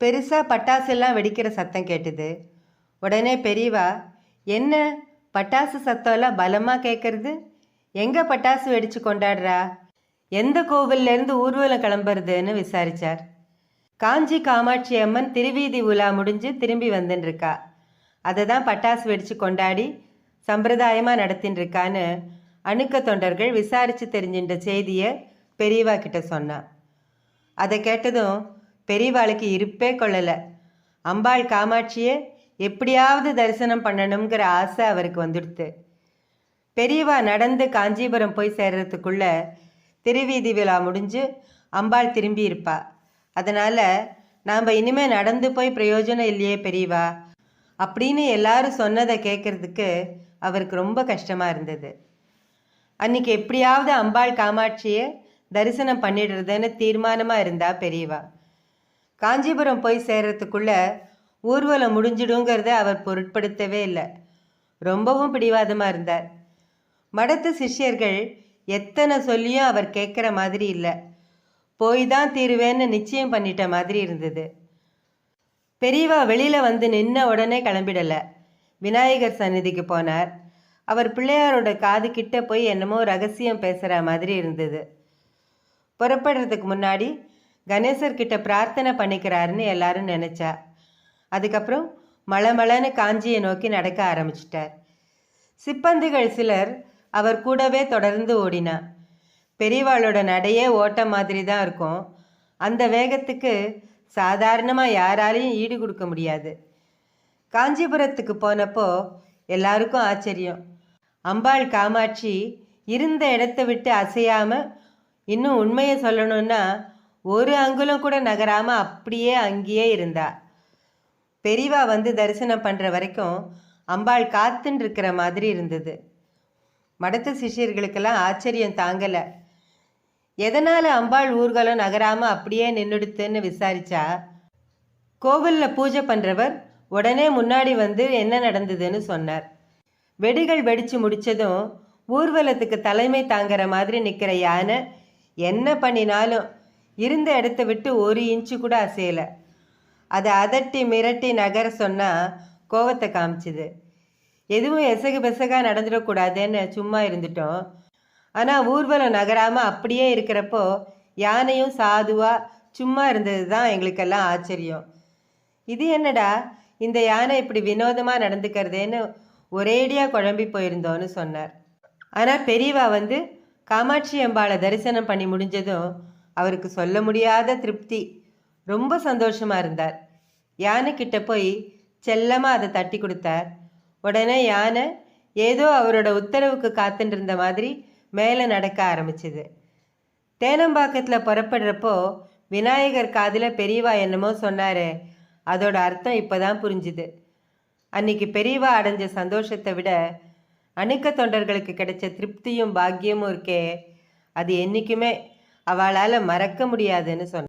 பெருசா பட்டாசெல்லாம் வெடிக்கிற சத்தம் கேட்டுது. உடனே பெரியவா என்ன பட்டாசு சத்தம் எல்லாம் பலமா கேட்கறது எங்க பட்டாசு வெடிச்சு கொண்டாடுறா? எந்த கோவில்லேருந்து ஊர்வலம் கிளம்புறதுன்னு விசாரிச்சார். காஞ்சி காமாட்சி அம்மன் திருவீதி உலா முடிஞ்சு திரும்பி வந்துட்டுருக்கா அதை தான் பட்டாசு வெடிச்சு கொண்டாடி சம்பிரதாயமாக நடத்தின்னு இருக்கான்னு அணுக்க தொண்டர்கள் விசாரித்து தெரிஞ்சின்ற செய்தியை பெரியவா கிட்ட சொன்னான் அதை கேட்டதும் பெரியவாளுக்கு இருப்பே கொள்ளலை. அம்பாள் காமாட்சியை எப்படியாவது தரிசனம் பண்ணணுங்கிற ஆசை அவருக்கு வந்துடுத்து. பெரியவா நடந்து காஞ்சிபுரம் போய் சேர்றதுக்குள்ள திருவீதி விழா முடிஞ்சு அம்பாள் திரும்பி இருப்பா. அதனால் நாம் இனிமேல் நடந்து போய் பிரயோஜனம் இல்லையே பெரியவா. அப்படின்னு எல்லாரும் சொன்னதை கேட்கறதுக்கு அவருக்கு ரொம்ப கஷ்டமாக இருந்தது. அன்னைக்கு எப்படியாவது அம்பாள் காமாட்சியை தரிசனம் பண்ணிடுறதுன்னு தீர்மானமாக இருந்தா பெரியவா. காஞ்சிபுரம் போய் சேர்றதுக்குள்ள ஊர்வலம் முடிஞ்சிடுங்கிறத அவர் பொருட்படுத்தவே இல்லை. ரொம்பவும் பிடிவாதமாக இருந்தார். மடத்து சிஷ்யர்கள் எத்தனை சொல்லியும் அவர் கேட்குற மாதிரி இல்லை. போய் தான் தீருவேன்னு நிச்சயம் பண்ணிட்ட மாதிரி இருந்தது. பெரியவா வெளியில் வந்து நின்ன உடனே கிளம்பிடலை. விநாயகர் சந்நிதிக்கு போனார். அவர் பிள்ளையாரோட காது கிட்ட போய் என்னமோ ரகசியம் பேசுகிற மாதிரி இருந்தது. புறப்படுறதுக்கு முன்னாடி கணேசர் கிட்ட பிரார்த்தனை பண்ணிக்கிறாருன்னு எல்லாரும் நினைச்சா. அதுக்கப்புறம் மளமளன்னு காஞ்சியை நோக்கி நடக்க ஆரம்பிச்சிட்டார். சிப்பந்துகள் சிலர் அவர் கூடவே தொடர்ந்து ஓடினா. பெரியவாளோட நடையே ஓட்டம் மாதிரி தான் இருக்கும். அந்த வேகத்துக்கு சாதாரணமாக யாராலையும் ஈடு கொடுக்க முடியாது. காஞ்சிபுரத்துக்கு போனப்போ எல்லாருக்கும் ஆச்சரியம். அம்பாள் காமாட்சி இருந்த இடத்த விட்டு அசையாமல் இன்னும் உண்மையை சொல்லணும்னா ஒரு அங்குலம் கூட நகராமல் அப்படியே அங்கேயே இருந்தா. பெரியவா வந்து தரிசனம் பண்ணுற வரைக்கும் அம்பாள் காத்துன்னு இருக்கிற மாதிரி இருந்தது. மடத்த சிஷ்யர்களுக்கெல்லாம் ஆச்சரியம் தாங்கலை. எதனால் அம்பாள் ஊர்வலம் நகராமல் அப்படியே நின்றுடுத்துன்னு விசாரிச்சா கோவிலில் பூஜை பண்ணுறவர் உடனே முன்னாடி வந்து என்ன நடந்ததுன்னு சொன்னார். வெடிகள் வெடிச்சு முடிச்சதும் ஊர்வலத்துக்கு தலைமை தாங்குற மாதிரி நிற்கிற யானை என்ன பண்ணினாலும் இருந்த இடத்த விட்டு ஒரு இன்ச்சு கூட அசையல. அதை அதட்டி மிரட்டி நகர சொன்னா கோவத்தை காமிச்சுது. எதுவும் எசகு பெசகா நடந்துடக்கூடாதுன்னு சும்மா இருந்துட்டோம். ஆனால் ஊர்வலம் நகராம அப்படியே இருக்கிறப்போ யானையும் சாதுவா சும்மா இருந்தது தான் எங்களுக்கெல்லாம் ஆச்சரியம். இது என்னடா? இந்த யானை இப்படி வினோதமாக நடந்துக்கிறதேன்னு ஒரேடியாக குழம்பி போயிருந்தோன்னு சொன்னார். ஆனால் பெரியவா வந்து காமாட்சி அம்பாளை தரிசனம் பண்ணி முடிஞ்சதும் அவருக்கு சொல்ல முடியாத திருப்தி. ரொம்ப சந்தோஷமாக இருந்தார். யானை கிட்ட போய் செல்லமாக அதை தட்டி கொடுத்தார். உடனே யானை ஏதோ அவரோட உத்தரவுக்கு காத்துட்டு இருந்த மாதிரி மேலே நடக்க ஆரம்பிச்சுது. தேனம்பாக்கத்தில் புறப்படுறப்போ விநாயகர் காதில் பெரியவா என்னமோ சொன்னாரே அதோட அர்த்தம் இப்போதான் புரிஞ்சுது. அன்னைக்கு பெரியவா அடைஞ்ச சந்தோஷத்தை விட அணுக்க தொண்டர்களுக்கு கிடைச்ச திருப்தியும் பாக்கியமும் இருக்கே. அது என்னைக்குமே அவளால் மறக்க முடியாதுன்னு சொன்ன